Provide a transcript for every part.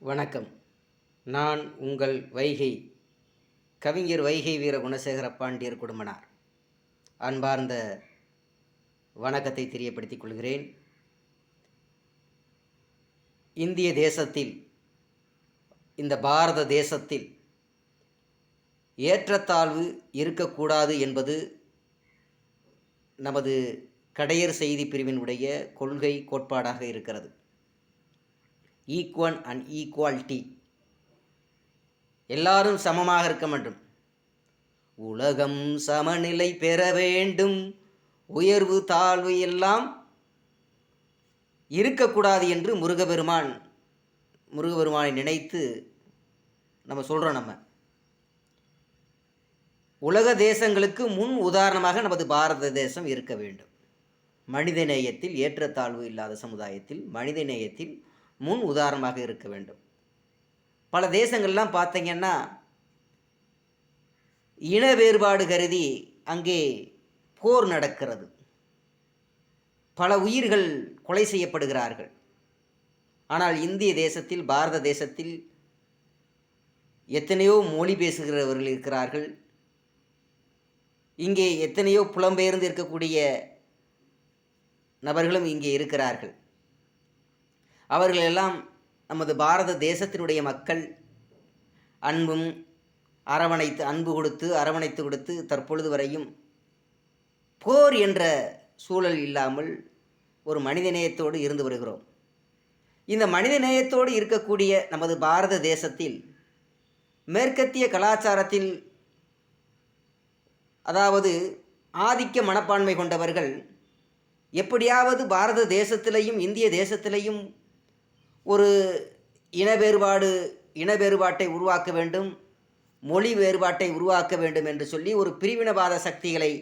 வணக்கம். நான் உங்கள் வைகை கவிஞர் வைகை வீர குணசேகர பாண்டியர் குடும்பனார். அன்பார்ந்த வணக்கத்தை தெரியப்படுத்திக் கொள்கிறேன். இந்திய தேசத்தில் இந்த பாரத தேசத்தில் ஏற்றத்தாழ்வு இருக்கக்கூடாது என்பது நமது கடையர் செய்தி பிரிவினுடைய கொள்கை கோட்பாடாக இருக்கிறது. ஈக்குவன் அண்ட் ஈக்குவாலிட்டி எல்லாரும் சமமாக இருக்க வேண்டும். உலகம் சமநிலை பெற வேண்டும். உயர்வு தாழ்வு எல்லாம் இருக்கக்கூடாது என்று முருகபெருமான் முருகபெருமானை நினைத்து நம்ம சொல்கிறோம் நம்ம. உலக தேசங்களுக்கு முன் உதாரணமாக நமது பாரத தேசம் இருக்க வேண்டும். மனித நேயத்தில் ஏற்றத்தாழ்வு இல்லாத சமுதாயத்தில் மனித நேயத்தில் முன் உதாரணமாக இருக்க வேண்டும். பல தேசங்கள்லாம் பார்த்தீங்கன்னா இன வேறுபாடு கருதி அங்கே போர் நடக்கிறது. பல உயிர்கள் கொலை செய்யப்படுகிறார்கள். ஆனால் இந்திய தேசத்தில் பாரத தேசத்தில் எத்தனையோ மொழி பேசுகிறவர்கள் இருக்கிறார்கள். இங்கே எத்தனையோ புலம்பெயர்ந்து இருக்கக்கூடிய நபர்களும் இங்கே இருக்கிறார்கள். அவர்களெல்லாம் நமது பாரத தேசத்தினுடைய மக்கள். அன்பும் அரவணைத்து அன்பு கொடுத்து அரவணைத்து கொடுத்து தற்பொழுது வரையும் போர் என்ற சூழல் இல்லாமல் ஒரு மனிதநேயத்தோடு இருந்து வருகிறோம். இந்த மனிதநேயத்தோடு இருக்கக்கூடிய நமது பாரத தேசத்தில் மேற்கத்திய கலாச்சாரத்தில் அதாவது ஆதிக்க மனப்பான்மை கொண்டவர்கள் எப்படியாவது பாரத தேசத்திலையும் இந்திய தேசத்திலையும் ஒரு இன வேறுபாடு இன வேறுபாட்டை உருவாக்க வேண்டும் மொழி வேறுபாட்டை உருவாக்க வேண்டும் என்று சொல்லி ஒரு பிரிவினவாத சக்திகளை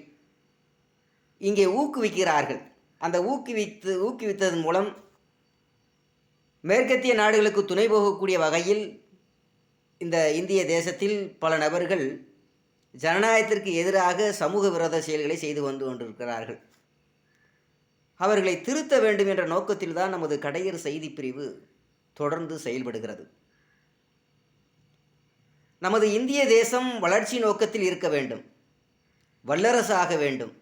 இங்கே ஊக்குவிக்கிறார்கள். அந்த ஊக்குவித்து ஊக்குவித்ததன் மூலம் மேற்கத்திய நாடுகளுக்கு துணை போகக்கூடிய வகையில் இந்த இந்திய தேசத்தில் பல நபர்கள் ஜனநாயகத்திற்கு எதிராக சமூக விரோத செயல்களை செய்து வந்து கொண்டிருக்கிறார்கள். அவர்களை திருத்த வேண்டும் என்ற நோக்கத்தில் தான் நமது கடையர் செய்தி பிரிவு தொடர்ந்து செயல்படுகிறது. நமது இந்திய தேசம் வளர்ச்சி நோக்கத்தில் இருக்க வேண்டும். வல்லரசு ஆக வேண்டும்.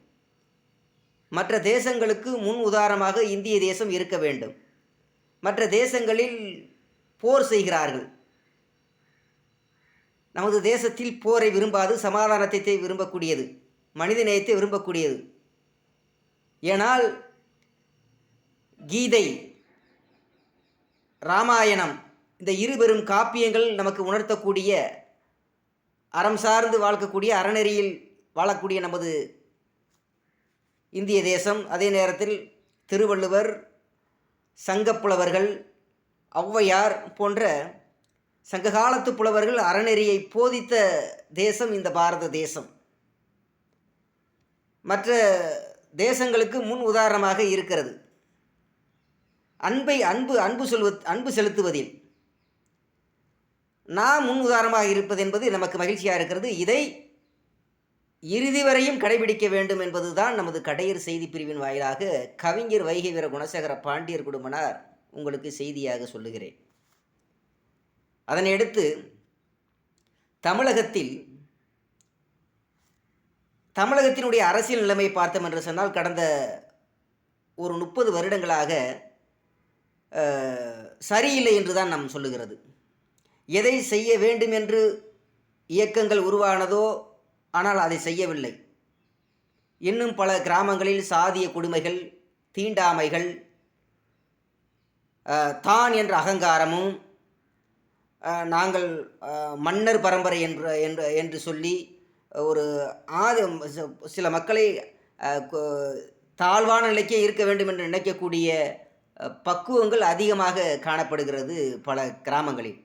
மற்ற தேசங்களுக்கு முன் உதாரணமாக இந்திய தேசம் இருக்க வேண்டும். மற்ற தேசங்களில் போர் செய்கிறார்கள். நமது தேசத்தில் போரை விரும்பாது சமாதானத்தை விரும்பக்கூடியது மனித நேயத்தை விரும்பக்கூடியது. ஏனால் கீதை ராமாயணம். இந்த இருபெரும் காப்பியங்கள் நமக்கு உணர்த்தக்கூடிய அறம் சார்ந்து வாழ்க்கக்கூடிய அறநெறியில் வாழக்கூடிய நமது இந்திய தேசம். அதே நேரத்தில் திருவள்ளுவர் சங்கப்புலவர்கள் ஔவையார் போன்ற சங்ககாலத்து புலவர்கள் அறநெறியை போதித்த தேசம் இந்த பாரத தேசம். மற்ற தேசங்களுக்கு முன் உதாரணமாக இருக்கிறது. அன்பை அன்பு அன்பு சொல்வ அன்பு செலுத்துவதில். நாம் முன் உதாரணமாக இருப்பது என்பது நமக்கு மகிழ்ச்சியாக இருக்கிறது. இதை இறுதி வரையும் கடைபிடிக்க வேண்டும் என்பதுதான் நமது கடையர் செய்தி பிரிவின் வாயிலாக கவிஞர் வைகை வீர குணசேகர பாண்டியர் குடும்பனார் உங்களுக்கு செய்தியாக சொல்லுகிறேன். அதனையடுத்து தமிழகத்தில் தமிழகத்தினுடைய அரசியல் நிலைமை பார்த்தோம் என்று சொன்னால் கடந்த ஒரு முப்பது வருடங்களாக சரியில்லை என்று தான் நாம் சொல்லுகிறது. எதை செய்ய வேண்டும் என்று இயக்கங்கள் உருவானதோ ஆனால் அதை செய்யவில்லை. இன்னும் பல கிராமங்களில் சாதிய கொடுமைகள் தீண்டாமைகள் தான் என்ற அகங்காரமும் நாங்கள் மன்னர் பரம்பரை என்று என்று என்று சொல்லி ஒரு ஆதி சில மக்களை தாழ்வான நிலைக்கே இருக்க வேண்டும் என்று நினைக்கக்கூடிய பக்குவங்கள் அதிகமாக காணப்படுகிறது பல கிராமங்களில்.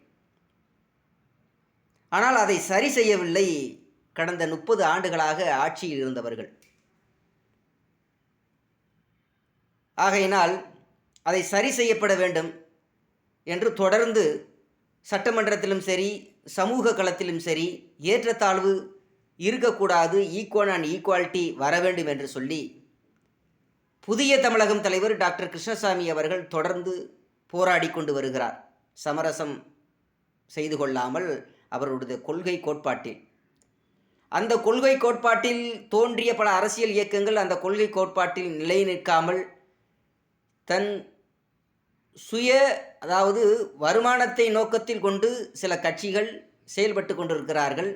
ஆனால் அதை சரி செய்யவில்லை கடந்த முப்பது ஆண்டுகளாக ஆட்சியில் இருந்தவர்கள். ஆகையினால் அதை சரி செய்யப்பட வேண்டும் என்று தொடர்ந்து சட்டமன்றத்திலும் சரி சமூக களத்திலும் சரி ஏற்றத்தாழ்வு இருக்கக்கூடாது ஈக்குவல் அண்ட் ஈக்குவாலிட்டி வர வேண்டும் என்று சொல்லி புதிய தமிழகம் தலைவர் டாக்டர் கிருஷ்ணசாமி அவர்கள் தொடர்ந்து போராடி கொண்டு வருகிறார். சமரசம் செய்து கொள்ளாமல் அவருடைய கொள்கை கோட்பாட்டில். அந்த கொள்கை கோட்பாட்டில் தோன்றிய பல அரசியல் இயக்கங்கள் அந்த கொள்கை கோட்பாட்டில் நிலை நிற்காமல் தன் சுய அதாவது வருமானத்தை நோக்கத்தில் கொண்டு சில கட்சிகள் செயல்பட்டு கொண்டிருக்கிறார்கள்.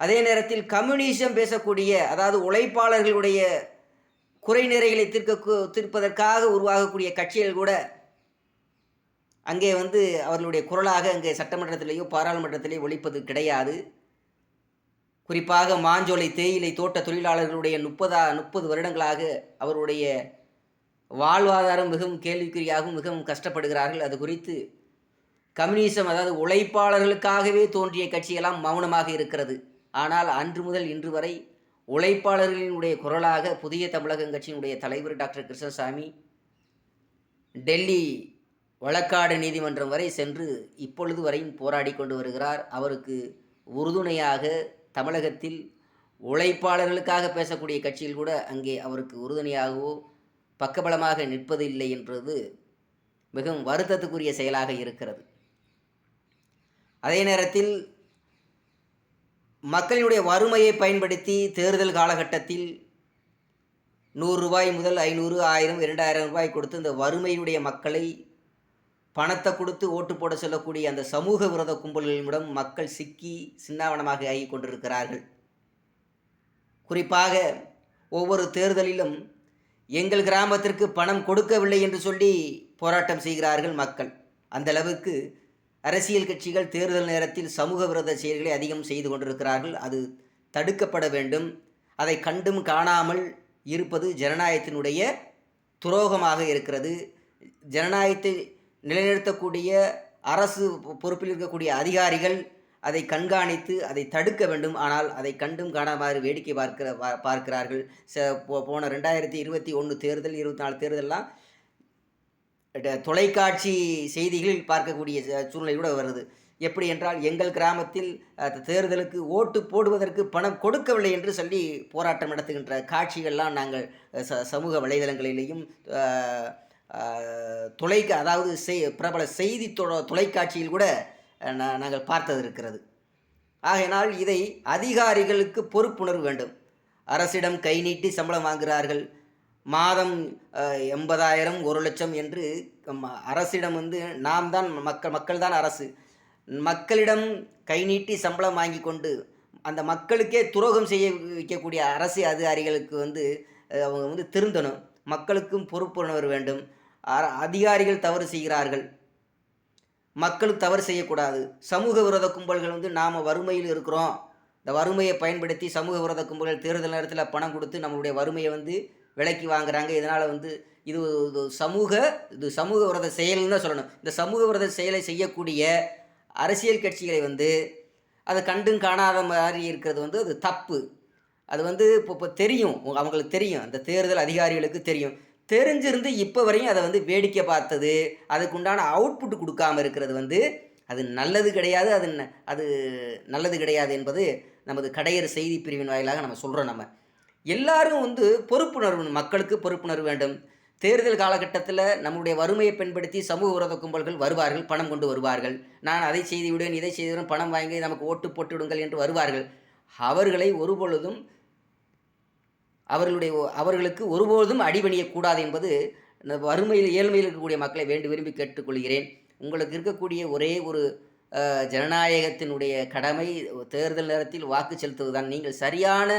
அதே நேரத்தில் கம்யூனிசம் பேசக்கூடிய அதாவது உழைப்பாளர்களுடைய குறை நிறைகளை தீர்க்க தீர்ப்பதற்காக உருவாகக்கூடிய கட்சிகள் கூட அங்கே வந்து அவர்களுடைய குரலாக அங்கே சட்டமன்றத்திலேயோ பாராளுமன்றத்திலேயோ ஒழிப்பது கிடையாது. குறிப்பாக மாஞ்சோலை தேயிலை தோட்ட தொழிலாளர்களுடைய முப்பதா முப்பது வருடங்களாக அவருடைய வாழ்வாதாரம் மிகவும் கேள்விக்குறியாகவும் மிகவும் கஷ்டப்படுகிறார்கள். அது குறித்து கம்யூனிசம் அதாவது உழைப்பாளர்களுக்காகவே தோன்றிய கட்சியெல்லாம் மௌனமாக இருக்கிறது. ஆனால் அன்று முதல் இன்று வரை உழைப்பாளர்களினுடைய குரலாக புதிய தமிழகம் கட்சியினுடைய தலைவர் டாக்டர் கிருஷ்ணசாமி டெல்லி வழக்காடு நீதிமன்றம் வரை சென்று இப்பொழுது வரையும் போராடி கொண்டு வருகிறார். அவருக்கு உறுதுணையாக தமிழகத்தில் உழைப்பாளர்களுக்காக பேசக்கூடிய கட்சியில் கூட அங்கே அவருக்கு உறுதுணையாகவோ பக்கபலமாக நிற்பது இல்லை என்பது மிகவும் வருத்தத்துக்குரிய செயலாக இருக்கிறது. அதே நேரத்தில் மக்களினுடைய வறுமையை பயன்படுத்தி தேர்தல் காலகட்டத்தில் நூறு ரூபாய் முதல் ஐநூறு ஆயிரம் இரண்டாயிரம் ரூபாய் கொடுத்து இந்த வறுமையினுடைய மக்களை பணத்தை கொடுத்து ஓட்டு போட சொல்லக்கூடிய அந்த சமூக விரோத கும்பல்களிடம் மக்கள் சிக்கி சின்னாவனமாக ஆகி கொண்டிருக்கிறார்கள். குறிப்பாக ஒவ்வொரு தேர்தலிலும் எங்கள் கிராமத்திற்கு பணம் கொடுக்கவில்லை என்று சொல்லி போராட்டம் செய்கிறார்கள் மக்கள். அந்த அளவுக்கு அரசியல் கட்சிகள் தேர்தல் நேரத்தில் சமூக விரோத செயல்களை அதிகம் செய்து கொண்டிருக்கிறார்கள். அது தடுக்கப்பட வேண்டும். அதை கண்டும் காணாமல் இருப்பது ஜனநாயகத்தினுடைய துரோகமாக இருக்கிறது. ஜனநாயகத்தை நிலைநிறுத்தக்கூடிய அரசு பொறுப்பில் இருக்கக்கூடிய அதிகாரிகள் அதை கண்காணித்து அதை தடுக்க வேண்டும். ஆனால் அதை கண்டும் காணாமாறு வேடிக்கை பார்க்கிற பார்க்கிறார்கள். ச போன ரெண்டாயிரத்தி இருபத்தி ஒன்று தேர்தல் இருபத்தி நாலு தேர்தலெலாம் தொலைக்காட்சி செய்திகளில் பார்க்கக்கூடிய சூழ்நிலை கூட வருது. எப்படி என்றால் எங்கள் கிராமத்தில் தேர்தலுக்கு ஓட்டு போடுவதற்கு பணம் கொடுக்கவில்லை என்று சொல்லி போராட்டம் நடத்துகின்ற காட்சிகள்லாம் நாங்கள் ச சமூக வலைதளங்களிலேயும் தொலைக்க அதாவது செய் பிரபல செய்தி தொலைக்காட்சியில் கூட நாங்கள் பார்த்தது இருக்கிறது ஆகையினால் இதை அதிகாரிகளுக்கு பொறுப்புணர்வு வேண்டும். அரசிடம் கை நீட்டி சம்பளம் வாங்குகிறார்கள். மாதம் எண்பதாயிரம் ஒரு லட்சம் என்று அரசிடம் வந்து நாம் தான் மக்கள் மக்கள் தான் அரசு. மக்களிடம் கை நீட்டி சம்பளம் வாங்கி கொண்டு அந்த மக்களுக்கே துரோகம் செய்ய வைக்கக்கூடிய அரசு அதிகாரிகளுக்கு வந்து அவங்க வந்து திருந்தணும். மக்களுக்கும் பொறுப்புணர்வு வேண்டும். அதிகாரிகள் தவறு செய்கிறார்கள். மக்களும் தவறு செய்யக்கூடாது. சமூக விரோத கும்பல்கள் வந்து நாம் வறுமையில் இருக்கிறோம். இந்த வறுமையை பயன்படுத்தி சமூக விரோத கும்பல்கள் தேர்தல் நேரத்தில் பணம் கொடுத்து நம்மளுடைய வறுமையை வந்து விலைக்கு வாங்குறாங்க. இதனால் வந்து இது சமூக இது சமூக விரத செயல்னு தான் சொல்லணும். இந்த சமூக விரத செயலை செய்யக்கூடிய அரசியல் கட்சிகளை வந்து அதை கண்டும் காணாத மாதிரி இருக்கிறது வந்து அது தப்பு. அது வந்து இப்போ இப்போ தெரியும். அவங்களுக்கு தெரியும். அந்த தேர்தல் அதிகாரிகளுக்கு தெரியும். தெரிஞ்சிருந்து இப்போ வரையும் அதை வந்து வேடிக்கை பார்த்தது அதுக்குண்டான அவுட்புட் கொடுக்காமல் இருக்கிறது வந்து அது நல்லது கிடையாது. அது அது நல்லது கிடையாது என்பது நமது கடையர் செய்தி பிரிவின் வாயிலாக நம்ம சொல்கிறோம் நம்ம. எல்லாரும் வந்து பொறுப்புணர்வு மக்களுக்கு பொறுப்புணர்வு வேண்டும். தேர்தல் காலகட்டத்தில் நம்முடைய வறுமையை பயன்படுத்தி சமூக விரோத கும்பல்கள் வருவார்கள் பணம் கொண்டு வருவார்கள். நான் அதை செய்து விடுவேன் இதை செய்து பணம் வாங்கி நமக்கு ஓட்டு போட்டு விடுங்கள் என்று வருவார்கள். அவர்களை ஒருபொழுதும் அவர்களுடைய அவர்களுக்கு ஒருபொழுதும் அடிபணியக்கூடாது என்பது வறுமையில் ஏழ்மையில் இருக்கக்கூடிய மக்களை வேண்டு விரும்பி கேட்டுக்கொள்கிறேன். உங்களுக்கு இருக்கக்கூடிய ஒரே ஒரு ஜனநாயகத்தினுடைய கடமை தேர்தல் நேரத்தில் வாக்கு செலுத்துவதுதான். நீங்கள் சரியான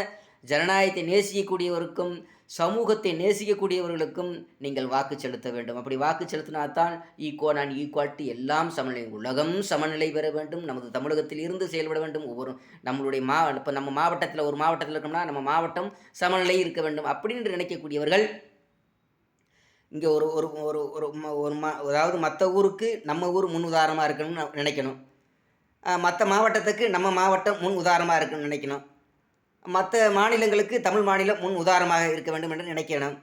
ஜனநாயகத்தை நேசிக்கக்கூடியவருக்கும் சமூகத்தை நேசிக்கக்கூடியவர்களுக்கும் நீங்கள் வாக்கு செலுத்த வேண்டும். அப்படி வாக்கு செலுத்தினால்தான் ஈக்குவல் அண்ட் ஈக்குவாலிட்டி எல்லாம் சமநிலை உலகம் சமநிலை பெற வேண்டும். நமது தமிழகத்தில் இருந்து செயல்பட வேண்டும். ஒவ்வொரு நம்மளுடைய மா இப்போ நம்ம மாவட்டத்தில் ஒரு மாவட்டத்தில் இருக்கோம்னா நம்ம மாவட்டம் சமநிலை இருக்க வேண்டும் அப்படின்னு நினைக்கக்கூடியவர்கள் இங்கே ஒரு ஒரு ஒரு ஒரு ஒரு மா அதாவது மற்ற ஊருக்கு நம்ம ஊர் முன் உதாரணமாக இருக்கணும்னு நினைக்கணும். மற்ற மாவட்டத்துக்கு நம்ம மாவட்டம் முன் உதாரணமாக இருக்குன்னு நினைக்கணும். மற்ற மாநிலங்களுக்கு தமிழ் மாநிலம் முன் உதாரணமாக இருக்க வேண்டும் என்று நினைக்கணும்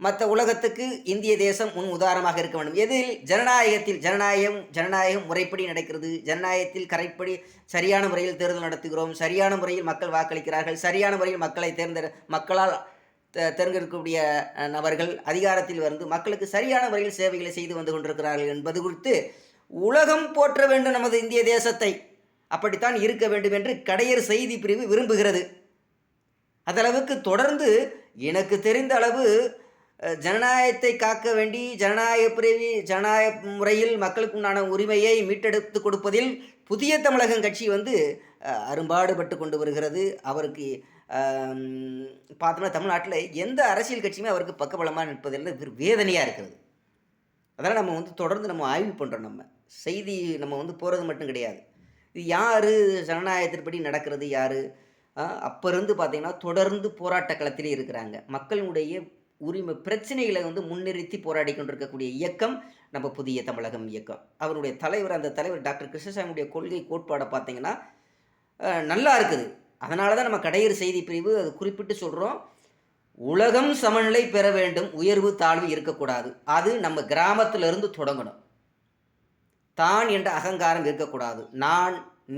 மற்ற உலகத்துக்கு இந்திய தேசம் முன் உதாரணமாக இருக்க வேண்டும். எதில் ஜனநாயகத்தில் ஜனநாயகம் ஜனநாயகம் முறைப்படி நடக்கிறது. ஜனநாயகத்தில் கரைப்படி சரியான முறையில் தேர்தல் நடத்துகிறோம். சரியான முறையில் மக்கள் வாக்களிக்கிறார்கள். சரியான முறையில் மக்களை தேர்ந்தெடு மக்களால் தேர்ந்தெடுக்கக்கூடிய நபர்கள் அதிகாரத்தில் வந்து மக்களுக்கு சரியான முறையில் சேவைகளை செய்து வந்து கொண்டிருக்கிறார்கள் என்பது குறித்து உலகம் போற்ற வேண்டும் நமது இந்திய தேசத்தை. அப்படித்தான் இருக்க வேண்டும் என்று கடையர் செய்தி பிரிவு விரும்புகிறது. அதளவுக்கு தொடர்ந்து எனக்கு தெரிந்த அளவு ஜனநாயகத்தை காக்க வேண்டி ஜனநாயக பிரிவி ஜனநாயக முறையில் மக்களுக்கு உண்டான உரிமையை மீட்டெடுத்து கொடுப்பதில் புதிய தமிழகம் கட்சி வந்து அரும்பாடுபட்டு கொண்டு வருகிறது. அவருக்கு பார்த்தோம்னா தமிழ்நாட்டில் எந்த அரசியல் கட்சியுமே அவருக்கு பக்கபலமாக நிற்பதில் வேதனையாக இருக்கிறது. அதனால் நம்ம வந்து தொடர்ந்து நம்ம ஆய்வு பண்ணுறோம் நம்ம. செய்தி நம்ம வந்து போகிறது மட்டும் கிடையாது. இது யார்? ஜனநாயகத்தின்படி நடக்கிறது யார்? அப்போ இருந்து பார்த்தீங்கன்னா தொடர்ந்து போராட்ட களத்திலே இருக்கிறாங்க. மக்களுடைய உரிமை பிரச்சனைகளை வந்து முன்னிறுத்தி போராடி கொண்டிருக்கக்கூடிய இயக்கம் நம்ம புதிய தமிழகம் இயக்கம். அவருடைய தலைவர் அந்த தலைவர் டாக்டர் கிருஷ்ணசாமியுடைய கொள்கை கோட்பாடை பார்த்தீங்கன்னா நல்லா இருக்குது. அதனால தான் நம்ம கடையர் செய்தி பிரிவு அது குறிப்பிட்டு சொல்கிறோம் உலகம் சமநிலை பெற வேண்டும் உயர்வு தாழ்வு இருக்கக்கூடாது. அது நம்ம கிராமத்திலிருந்து தொடங்கணும். தான் என்ற அகங்காரம் இருக்கக்கூடாது. நான்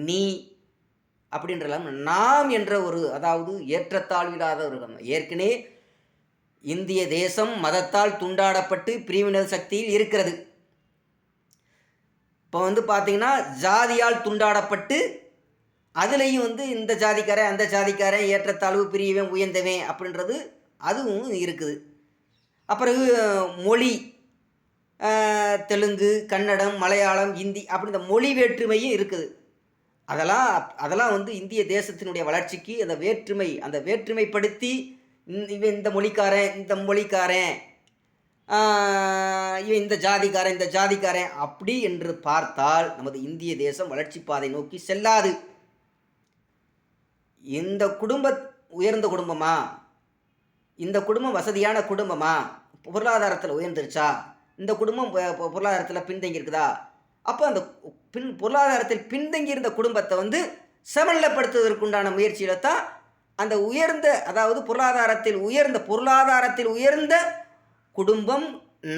நீ அப்படின்றலாம் நாம் என்ற ஒரு அதாவது ஏற்றத்தாழ்விடாத ஒரு ஏற்கனவே இந்திய தேசம் மதத்தால் துண்டாடப்பட்டு பிரிவினர் சக்தியில் இருக்கிறது. இப்போ வந்து பார்த்திங்கன்னா ஜாதியால் துண்டாடப்பட்டு அதுலேயும் வந்து இந்த ஜாதிக்காரன் அந்த ஜாதிக்காரன் ஏற்றத்தாழ்வு பிரியவன் உயர்ந்தவன் அப்படின்றது அதுவும் இருக்குது. அப்புறம் மொழி தெலுங்கு கன்னடம் மலையாளம் இந்தி அப்படி இந்த மொழி வேற்றுமையும் இருக்குது. அதெல்லாம் அதெல்லாம் வந்து இந்திய தேசத்தினுடைய வளர்ச்சிக்கு அந்த வேற்றுமை அந்த வேற்றுமைப்படுத்தி இந்த- இவன் இந்த மொழிக்காரன் இந்த மொழிக்காரன் இவன் இந்த ஜாதிக்காரன் இந்த ஜாதிக்காரன் அப்படி என்று பார்த்தால் நமது இந்திய தேசம் வளர்ச்சி பாதை நோக்கி செல்லாது. இந்த குடும்ப உயர்ந்த குடும்பமா? இந்த குடும்பம் வசதியான குடும்பமா? பொருளாதாரத்தில் உயர்ந்துருச்சா? இந்த குடும்பம் பொருளாதாரத்தில் பின்தங்கி இருக்குதா அப்போ அந்த பின் பொருளாதாரத்தில் பின்தங்கி இருந்த குடும்பத்தை வந்து சமநிலைப்படுத்துவதற்குண்டான முயற்சியில் தான் அந்த உயர்ந்த அதாவது பொருளாதாரத்தில் உயர்ந்த பொருளாதாரத்தில் உயர்ந்த குடும்பம்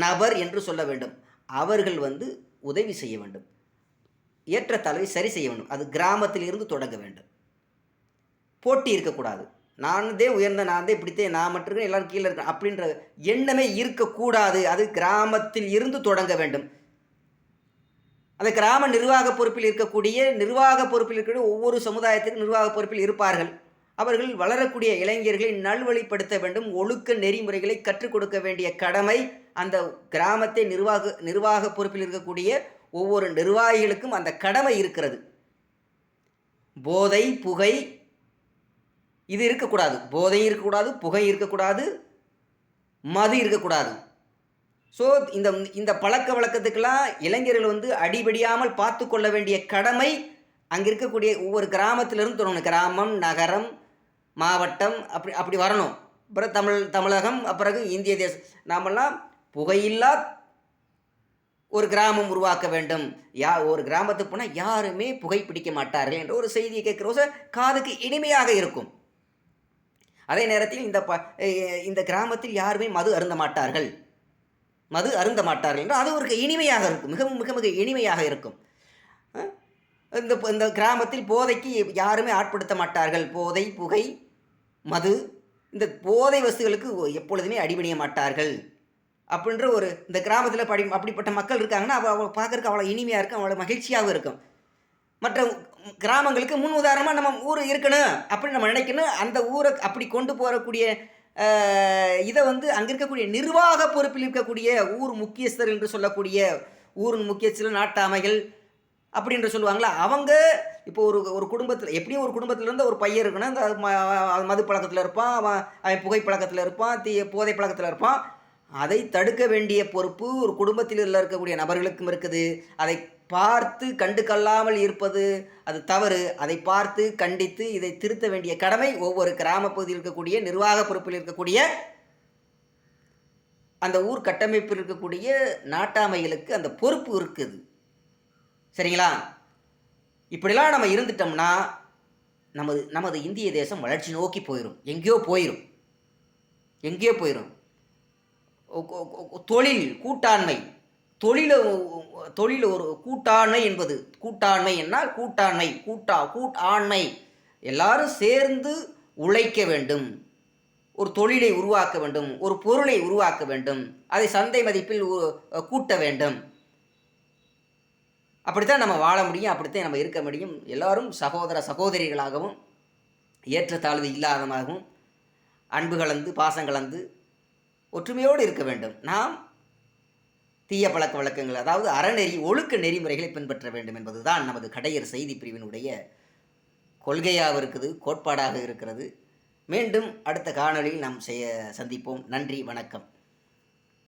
நபர் என்று சொல்ல வேண்டும். அவர்கள் வந்து உதவி செய்ய வேண்டும். ஏற்றத்தாழ்வை சரி செய்ய வேண்டும். அது கிராமத்தில் இருந்து தொடங்க வேண்டும். போட்டி இருக்கக்கூடாது. நான்தே உயர்ந்த நான் தான் இப்படித்தே நான் மட்டும் இருக்கேன், எல்லாரும் கீழே இருக்கேன் அப்படின்ற எண்ணமே இருக்கக்கூடாது. அது கிராமத்தில் இருந்து தொடங்க வேண்டும். அந்த கிராம நிர்வாக பொறுப்பில் இருக்கக்கூடிய நிர்வாக பொறுப்பில் இருக்கக்கூடிய ஒவ்வொரு சமுதாயத்திற்கும் நிர்வாக பொறுப்பில் இருப்பார்கள். அவர்கள் வளரக்கூடிய இளைஞர்களை நல்வழிப்படுத்த வேண்டும். ஒழுக்க நெறிமுறைகளை கற்றுக் கொடுக்க வேண்டிய கடமை அந்த கிராமத்தை நிர்வாக நிர்வாக பொறுப்பில் இருக்கக்கூடிய ஒவ்வொரு நிர்வாகிகளுக்கும் அந்த கடமை இருக்கிறது. போதை புகை இது இருக்கக்கூடாது. போதை இருக்கக்கூடாது புகை இருக்கக்கூடாது மது இருக்கக்கூடாது. ஸோ இந்த இந்த பழக்க வழக்கத்துக்கெல்லாம் இளைஞர்கள் வந்து அடிபடியாமல் பார்த்து கொள்ள வேண்டிய கடமை அங்கே இருக்கக்கூடிய ஒவ்வொரு கிராமத்திலிருந்து தொடங்கணும் கிராமம் நகரம் மாவட்டம் அப்படி அப்படி வரணும். அப்புறம் தமிழ் தமிழகம் பிறகு இந்திய தேசம். நாமெல்லாம் புகையில்லா ஒரு கிராமம் உருவாக்க வேண்டும். யா ஒரு கிராமத்துக்கு போனால் யாருமே புகை பிடிக்க மாட்டார்கள் என்ற ஒரு செய்தியை கேட்குற காதுக்கு இனிமையாக இருக்கும். அதே நேரத்தில் இந்த ப இந்த கிராமத்தில் யாருமே மது அருந்த மாட்டார்கள். மது அருந்த மாட்டார்கள் என்று அது ஒரு இனிமையாக இருக்கும். மிகவும் மிக மிக இனிமையாக இருக்கும். இந்த இந்த கிராமத்தில் போதைக்கு யாருமே ஆட்படுத்த மாட்டார்கள். போதை புகை மது இந்த போதை வசுகளுக்கு எப்பொழுதுமே அடிபணிய மாட்டார்கள். அப்படின்ற ஒரு இந்த கிராமத்தில் படி அப்படிப்பட்ட மக்கள் இருக்காங்கன்னா அவள் அவள் பார்க்கறக்கு அவ்வளோ இனிமையாக இருக்கும் அவ்வளோ மகிழ்ச்சியாகவும் இருக்கும். மற்ற கிராமங்களுக்கு முன் உதாரணமாக நம்ம ஊர் இருக்கணும் அப்படின்னு நம்ம நினைக்கணும். அந்த ஊரை அப்படி கொண்டு போகக்கூடிய இதை வந்து அங்கே இருக்கக்கூடிய நிர்வாக பொறுப்பில் இருக்கக்கூடிய ஊர் முக்கியஸ்தர் என்று சொல்லக்கூடிய ஊரின் முக்கியஸ்தர் நாட்டாமைகள் அப்படின்ற சொல்லுவாங்களா? அவங்க இப்போ ஒரு ஒரு குடும்பத்தில் எப்படியும் ஒரு குடும்பத்தில் இருந்து ஒரு பையன் இருக்குன்னா அந்த மது பழக்கத்தில் இருப்பான். அவன் அவன் புகை பழக்கத்தில் இருப்பான். தீ போதை பழக்கத்தில் இருப்பான். அதை தடுக்க வேண்டிய பொறுப்பு ஒரு குடும்பத்தில் இருக்கக்கூடிய நபர்களுக்கும் இருக்குது. அதை பார்த்து கண்டு கொள்ளாமல் இருப்பது அது தவறு. அதை பார்த்து கண்டித்து இதை திருத்த வேண்டிய கடமை ஒவ்வொரு கிராம பகுதியில் இருக்கக்கூடிய நிர்வாக பொறுப்பில் இருக்கக்கூடிய அந்த ஊர் கட்டமைப்பில் இருக்கக்கூடிய நாட்டாமைகளுக்கு அந்த பொறுப்பு இருக்குது. சரிங்களா? இப்படிலாம் நம்ம இருந்துட்டோம்னா நமது நமது இந்திய தேசம் வளர்ச்சி நோக்கி போயிடும் எங்கேயோ போயிடும் எங்கேயோ போயிடும் தொழில் கூட்டாண்மை தொழிலை தொழில் ஒரு கூட்டாண்மை என்பது. கூட்டாண்மை என்னால் கூட்டாண்மை. கூட்டா கூட்டாண்மை. எல்லாரும் சேர்ந்து உழைக்க வேண்டும். ஒரு தொழிலை உருவாக்க வேண்டும். ஒரு பொருளை உருவாக்க வேண்டும். அதை சந்தை மதிப்பில் கூட்ட வேண்டும். அப்படித்தான் நம்ம வாழ முடியும். அப்படித்தான் நம்ம இருக்க முடியும். எல்லாரும் சகோதர சகோதரிகளாகவும் ஏற்றத்தாழ்வு இல்லாதமாகவும் அன்பு கலந்து பாசம் கலந்து ஒற்றுமையோடு இருக்க வேண்டும். நாம் தீய பழக்க வழக்கங்கள் அதாவது அறநெறி ஒழுக்க நெறிமுறைகளை பின்பற்ற வேண்டும் என்பதுதான் நமது கடையர் செய்தி பிரிவினுடைய கொள்கையாக இருக்குது கோட்பாடாக இருக்கிறது. மீண்டும் அடுத்த காணொளியில் நாம் செய்ய சந்திப்போம். நன்றி வணக்கம்.